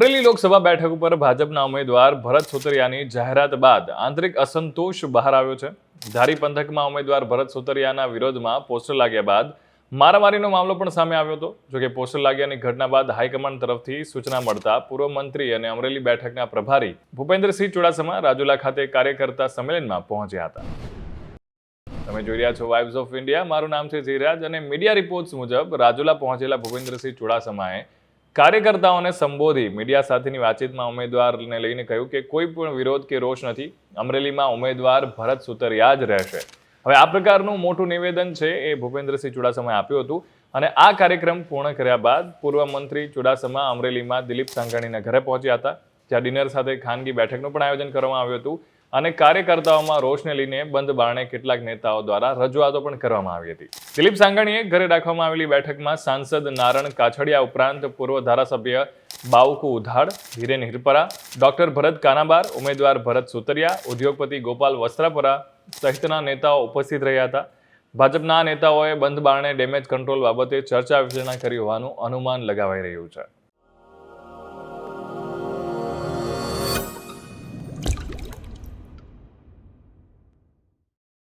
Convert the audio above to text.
અમરેલી લોકસભા બેઠક ઉપર ભાજપના ઉમેદવાર ભરત સોતરિયાની જાહેરાત બાદ આંતરિક અસંતોષ બહાર આવ્યો છે. ધારી પંથકમાં ઉમેદવાર ભરત સુતરિયાના વિરોધમાં પોસ્ટર લાગ્યા બાદ મારામારીનો મામલો પણ સામે આવ્યો હતો. જોકે પોસ્ટર લાગ્યાની ઘટના બાદ હાઈકમાન્ડ તરફથી સૂચના મળતા પૂર્વ મંત્રી અને અમરેલી બેઠકના પ્રભારી ભૂપેન્દ્રસિંહ ચુડાસમા રાજુલા ખાતે કાર્યકર્તા સંમેલનમાં પહોંચ્યા હતા. તમે જોઈ રહ્યા છો વાઇબ્સ ઓફ ઇન્ડિયા મારું નામ છે ધીરાજ અને મીડિયા રિપોર્ટ્સ મુજબ રાજુલા પહોંચેલા ભૂપેન્દ્રસિંહ ચુડાસમાએ કાર્યકર્તાઓને સંબોધી મીડિયા સાથેની વાતચીતમાં ઉમેદવારને લઈને કહ્યું કે કોઈ પણ વિરોધ કે રોષ નથી. અમરેલીમાં ઉમેદવાર ભરત સુતરિયા જ રહેશે. હવે આ પ્રકારનું મોટું નિવેદન છે એ ભૂપેન્દ્રસિંહ ચુડાસમાએ આપ્યું હતું અને આ કાર્યક્રમ પૂર્ણ કર્યા બાદ પૂર્વ મંત્રી ચુડાસમા અમરેલીમાં દિલીપ સાંઘાણીના ઘરે પહોંચ્યા હતા. જ્યાં ડિનર સાથે ખાનગી બેઠકનું પણ આયોજન કરવામાં આવ્યું હતું. અને કાર્યકર્તાઓમાં રોષને લઈને બંધ બારણે કેટલાક નેતાઓ દ્વારા રજૂઆતો પણ કરવામાં આવી હતી. દિલીપ સાંગણીએ ઘરે રાખવામાં આવેલી બેઠકમાં સાંસદ નારણ કાછડિયા ઉપરાંત પૂર્વ ધારાસભ્ય બાઉકુ ઉધાડ, હિરેન હિરપરા, ડોક્ટર ભરત કાનાબાર, ઉમેદવાર ભરત સુતરિયા, ઉદ્યોગપતિ ગોપાલ વસ્ત્રાપરા સહિતના નેતાઓ ઉપસ્થિત રહ્યા હતા. ભાજપના નેતાઓએ બંધ બારણે ડેમેજ કંટ્રોલ બાબતે ચર્ચા વિચારણા કરી હોવાનું અનુમાન લગાવાઈ રહ્યું છે.